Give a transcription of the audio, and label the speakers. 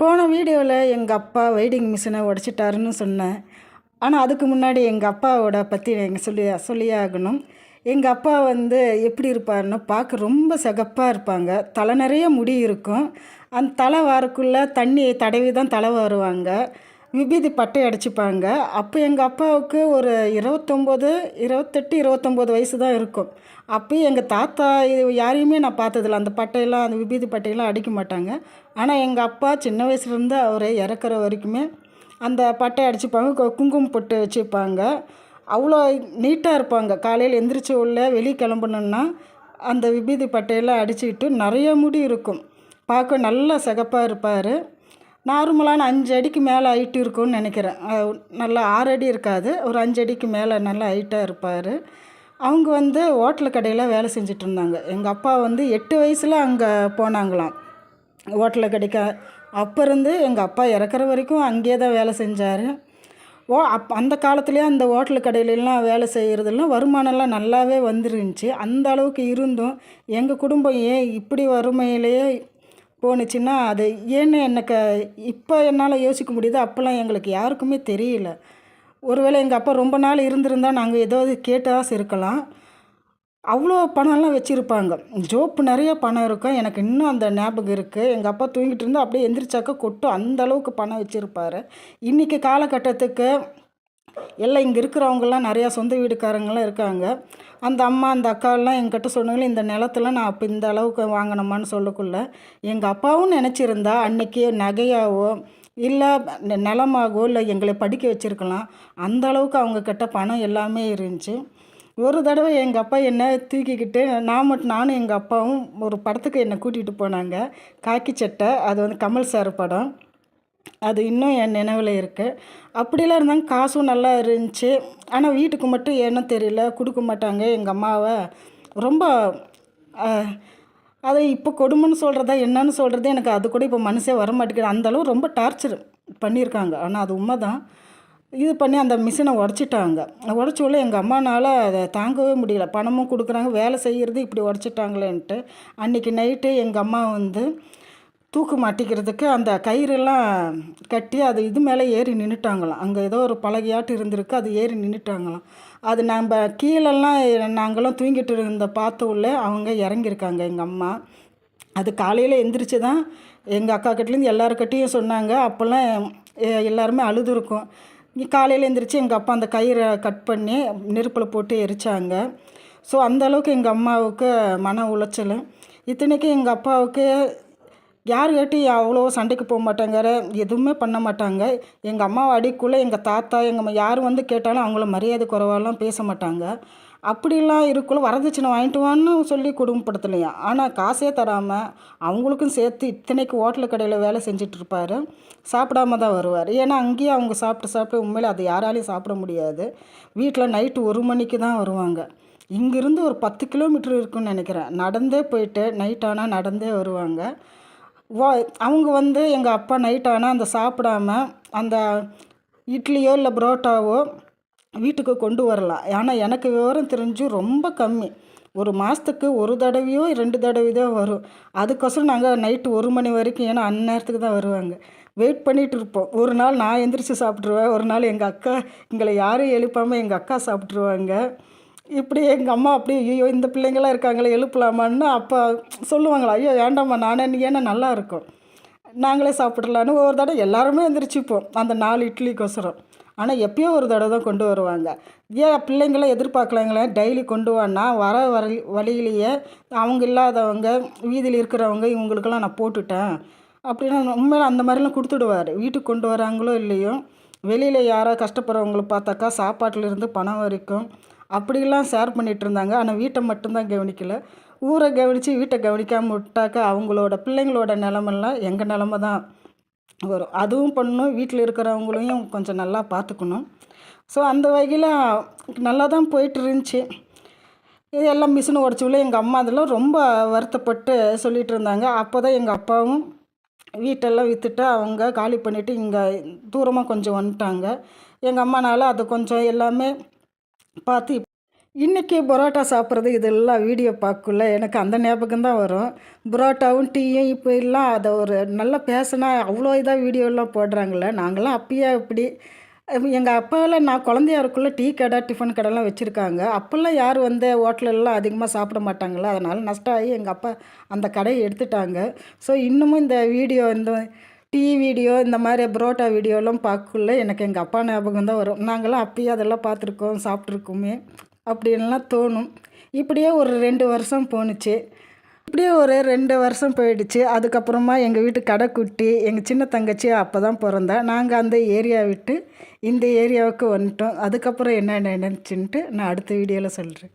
Speaker 1: போன வீடியோவில் எங்கள் அப்பா வெய்டிங் மிஷினை உடச்சிட்டாருன்னு சொன்னேன். ஆனால் அதுக்கு முன்னாடி எங்கள் அப்பாவோட பற்றி எங்கள் சொல்லி சொல்லியே ஆகணும் எங்கள் அப்பா வந்து எப்படி இருப்பாருன்னா பார்க்க ரொம்ப சகப்பாக இருப்பாங்க. தலை நிறைய முடி இருக்கும். அந்த தலை வாரக்குள்ளே தண்ணி தடவி தான் தலை வருவாங்க. விபூதி பட்டை அடிச்சுப்பாங்க. அப்போ எங்கள் அப்பாவுக்கு ஒரு இருபத்தொம்போது இருபத்தெட்டு இருபத்தொம்போது வயசு தான் இருக்கும். அப்போயும் எங்கள் தாத்தா இது யாரையுமே நான் பார்த்ததில்ல. அந்த பட்டையெல்லாம் அந்த விபூதி பட்டையெல்லாம் அடிக்க மாட்டாங்க. ஆனால் எங்கள் அப்பா சின்ன வயசுலேருந்து அவர் இறக்குற வரைக்குமே அந்த பட்டை அடிச்சுப்பாங்க. கு- குங்குமம் பொட்டு வச்சுப்பாங்க. அவ்வளோ நீட்டாக இருப்பாங்க. காலையில் எந்திரிச்ச உள்ள வெளியே கிளம்பணுன்னா அந்த விபூதி பட்டையெல்லாம் அடிச்சுக்கிட்டு நிறைய முடி இருக்கும். பார்க்க நல்லா சிகப்பாக இருப்பார். நார்மலான அஞ்சு அடிக்கு மேலே ஹைட்டு இருக்கும்னு நினைக்கிறேன். நல்லா ஆறு அடி இருக்காது. ஒரு அஞ்சு அடிக்கு மேலே நல்லா ஹைட்டாக இருப்பார். அவங்க வந்து ஹோட்டல் கடையில் வேலை செஞ்சுட்டு இருந்தாங்க. எங்கள் அப்பா வந்து எட்டு வயசில் அங்கே போனாங்களாம். ஹோட்டலில் கிடைக்க. அப்போ இருந்து எங்கள் அப்பா இறக்குற வரைக்கும் அங்கேயே தான் வேலை செஞ்சார். ஓ அப் அந்த காலத்துலேயே அந்த ஹோட்டல் கடையிலலாம் வேலை செய்கிறதுலாம் வருமானம்லாம் நல்லாவே வந்துருந்துச்சு. அந்த அளவுக்கு இருந்தும் எங்கள் குடும்பம் ஏன் இப்படி வறுமையிலேயே போணுச்சுன்னா அது ஏன்னு எனக்கு இப்போ என்னால் யோசிக்க முடியுது அப்போல்லாம் எங்களுக்கு யாருக்குமே தெரியல. ஒருவேளை எங்கள் அப்பா ரொம்ப நாள் இருந்திருந்தால் நாங்கள் ஏதாவது கேட்டாஸ் இருக்கலாம். அவ்வளோ பணம்லாம் வச்சுருப்பாங்க. ஜோப்பு நிறைய பணம் இருக்கும் எனக்கு இன்னும் அந்த ஞாபகம் இருக்குது எங்கள் அப்பா தூங்கிட்டு இருந்தால் அப்படியே எந்திரிச்சாக்க கொட்டும் அந்த அளவுக்கு பணம் வச்சுருப்பாரு. இன்றைக்கி காலகட்டத்துக்கு எல்லாம் இங்கே இருக்கிறவங்கலாம் நிறையா சொந்த வீடுக்காரங்களாம் இருக்காங்க. அந்த அம்மா அந்த அக்காவெல்லாம் என்கிட்ட சொன்னாங்களே இந்த நிலத்துல நான் அப்போ இந்த அளவுக்கு வாங்கினோமான்னு சொல்லக்குள்ள எங்கள் அப்பாவும் நினச்சிருந்தா அன்னைக்கு நகையாவோ இல்லை நிலமாகவோ இல்லை எங்களை படிக்க வச்சுருக்கலாம். அந்த அளவுக்கு அவங்கக்கிட்ட பணம் எல்லாமே இருந்துச்சு. ஒரு தடவை எங்கள் அப்பா என்னை தூக்கிக்கிட்டு நான் மட்டும் நானும் எங்கள் அப்பாவும் ஒரு படத்துக்கு என்னை கூட்டிகிட்டு போனாங்க. காக்கி சட்டை அது வந்து கமல் சார் படம். அது இன்னும் என் நினைவில் இருக்குது அப்படிலாம் இருந்தாங்க காசும் நல்லா இருந்துச்சு. ஆனால் வீட்டுக்கு மட்டும் ஏனோ தெரியல. கொடுக்க மாட்டாங்க எங்கள் அம்மாவை. ரொம்ப அதை இப்போ கொடுமைன்னு சொல்கிறதா என்னன்னு சொல்கிறது எனக்கு அது கூட இப்போ மனசே வர மாட்டேங்குது. அந்தளவு ரொம்ப டார்ச்சர் பண்ணியிருக்காங்க. ஆனால் அது உண்மை தான் இது பண்ணி அந்த மிஷினை உடச்சிட்டாங்க. உடச்ச உள்ள எங்கள் அம்மானால் அதை தாங்கவே முடியல. பணமும் கொடுக்குறாங்க. வேலை செய்கிறது இப்படி உடச்சிட்டாங்களேன்ட்டு. அன்றைக்கி நைட்டு எங்கள் அம்மா வந்து தூக்கு மாட்டிக்கிறதுக்கு அந்த கயிறெல்லாம் கட்டி அது இது மேலே ஏறி நின்றுட்டாங்களாம் அங்கே ஏதோ ஒரு பழகையாட்டு இருந்திருக்கு அது ஏறி நின்றுட்டாங்களாம் அது நம்ம கீழெல்லாம் நாங்களும் தூங்கிட்டு இருந்த பார்த்த உள்ளே அவங்க இறங்கியிருக்காங்க எங்கள் அம்மா. அது காலையில் எந்திரிச்சு தான் எங்கள் அக்கா கிட்டேருந்து எல்லாருக்கிட்டேயும் சொன்னாங்க. அப்போல்லாம் எல்லாருமே அழுதுருக்கும். இருக்கும் காலையில் எந்திரிச்சு எங்கள் அப்பா அந்த கயிறை கட் பண்ணி நெருப்பில் போட்டு எரிச்சாங்க. ஸோ அந்த அளவுக்கு எங்கள் அம்மாவுக்கு மன உளைச்சல். இத்தனைக்கும் எங்கள் அப்பாவுக்கு யார் கேட்டு அவ்வளோ சண்டைக்கு போக மாட்டாங்கிற எதுவுமே பண்ண மாட்டாங்க. எங்கள் அம்மாவை அடிக்குள்ளே எங்கள் தாத்தா எங்கள் யார் வந்து கேட்டாலும் அவங்கள மரியாதை குறைவாலாம் பேச மாட்டாங்க. அப்படிலாம் இருக்குள்ள வரதட்சணை வாங்கிட்டு வான்னு சொல்லி குடும்பப்படுத்தலையா? ஆனால் காசே தராமல் அவங்களுக்கும் சேர்த்து இத்தனைக்கு ஹோட்டல் கடையில் வேலை செஞ்சுட்டு சாப்பிடாம தான் வருவார். ஏன்னா அங்கேயே அவங்க சாப்பிட்டு சாப்பிட்டு உண்மையில அது யாராலையும் சாப்பிட முடியாது. வீட்டில் நைட்டு ஒரு மணிக்கு தான் வருவாங்க. இங்கேருந்து ஒரு பத்து கிலோமீட்டர் இருக்குன்னு நினைக்கிறேன். நடந்தே போயிட்டு நைட் ஆனால் நடந்தே வருவாங்க. வா அவங்க வந்து எங்கள் அப்பா நைட் ஆனால் அந்த சாப்பிடாம அந்த இட்லியோ இல்லை புரோட்டாவோ வீட்டுக்கு கொண்டு வரலாம் ஆனால் எனக்கு விவரம் தெரிஞ்சு ரொம்ப கம்மி. ஒரு மாதத்துக்கு ஒரு தடவையோ ரெண்டு தடவையோ தான் வரும். அதுக்கொசரம் நாங்கள் நைட்டு ஒரு மணி வரைக்கும் ஏன்னா அந்நேரத்துக்கு தான் வருவாங்க. வெயிட் பண்ணிகிட்டு இருப்போம். ஒரு நாள் நான் எந்திரிச்சு சாப்பிட்ருவேன் ஒரு நாள் எங்கள் அக்கா எங்களை யாரும் எழுப்பாமல் எங்கள் அக்கா சாப்பிட்ருவாங்க இப்படி எங்கள் அம்மா அப்படியே ஐயோ இந்த பிள்ளைங்களாம் இருக்காங்களே எழுப்பலாமான்னு அப்போ சொல்லுவாங்களா ஐயோ ஏண்டாம்மா நானே நீ ஏன்னா நல்லா இருக்கும். நாங்களே சாப்பிட்றலான்னு ஒரு தடவை எல்லாருமே எந்திரிச்சுப்போம் அந்த நாலு இட்லிக்கொசரம். ஆனால் எப்பயோ ஒரு தடவை தான் கொண்டு வருவாங்க. ஏன் பிள்ளைங்கள எதிர்பார்க்கலாங்களே டெய்லி கொண்டு வான்னா வர வர வழியிலேயே அவங்க இல்லாதவங்க வீதியில் இருக்கிறவங்க இவங்களுக்கெல்லாம் நான் போட்டுட்டேன். அப்படின்னா உண்மையில அந்த மாதிரிலாம் கொடுத்துடுவார். வீட்டுக்கு கொண்டு வராங்களோ இல்லையோ வெளியில் யாரோ கஷ்டப்படுறவங்களை பார்த்தாக்கா சாப்பாட்டிலேருந்து பணம் வரைக்கும் அப்படிலாம் ஷேர் பண்ணிகிட்டு இருந்தாங்க ஆனால் வீட்டை மட்டும்தான் கவனிக்கல. ஊரை கவனித்து வீட்டை கவனிக்காமல் விட்டாக்கா அவங்களோட பிள்ளைங்களோட நிலமெல்லாம் எங்கள் நிலமை தான் வரும். அதுவும் பண்ணணும். வீட்டில் இருக்கிறவங்களையும் கொஞ்சம் நல்லா பார்த்துக்கணும். ஸோ அந்த வகையில் நல்லா தான் போயிட்டு இருந்துச்சு இது எல்லாம் மிஷின் உடச்சுள்ள எங்கள் அம்மா அதெல்லாம் ரொம்ப வருத்தப்பட்டு சொல்லிகிட்டு இருந்தாங்க அப்போ தான் எங்கள் அப்பாவும் வீட்டெல்லாம் விற்றுட்டு அவங்க காலி பண்ணிவிட்டு இங்கே தூரமாக கொஞ்சம் வந்துட்டாங்க. எங்கள் அம்மானால் அது கொஞ்சம் எல்லாமே பார்த்து இன்றைக்கி பரோட்டா சாப்பிட்றது இதெல்லாம் வீடியோ பார்க்கக்குள்ள எனக்கு அந்த ஞாபகம் தான் வரும். பரோட்டாவும் டீயும் இப்போ எல்லாம் அதை ஒரு நல்லா பேசினா அவ்வளோ இதாக வீடியோலாம் போடுறாங்களே நாங்களாம் அப்பயே இப்படி எங்கள் அப்பாவெல்லாம் நான் குழந்தையா இருக்கக்குள்ள டீ கடை டிஃபன் கடைலாம் வச்சுருக்காங்க. அப்போல்லாம் யாரும் வந்து ஹோட்டலெல்லாம் அதிகமாக சாப்பிட மாட்டாங்களா? அதனால் நஷ்டம் ஆகி எங்கள் அப்பா அந்த கடையை எடுத்துட்டாங்க. ஸோ இன்னமும் இந்த வீடியோ இந்த டீ வீடியோ இந்த மாதிரி புரோட்டா வீடியோலாம் பார்க்கக்குள்ள எனக்கு எங்கள் அப்பா ஞாபகம் தான் வரும். நாங்களாம் அப்பயே அதெல்லாம் பார்த்துருக்கோம் சாப்பிட்ருக்கோமே அப்படின்லாம் தோணும். இப்படியே ஒரு ரெண்டு வருஷம் போணுச்சு. இப்படியே ஒரு ரெண்டு வருஷம் போயிடுச்சு. அதுக்கப்புறமா எங்கள் வீட்டு கடைக்குட்டி எங்கள் சின்ன தங்கச்சி அப்போ தான் பிறந்தா. நாங்கள் அந்த ஏரியா விட்டு இந்த ஏரியாவுக்கு வந்துட்டோம். அதுக்கப்புறம் என்ன நினச்சின்ட்டு நான் அடுத்த வீடியோவில் சொல்கிறேன்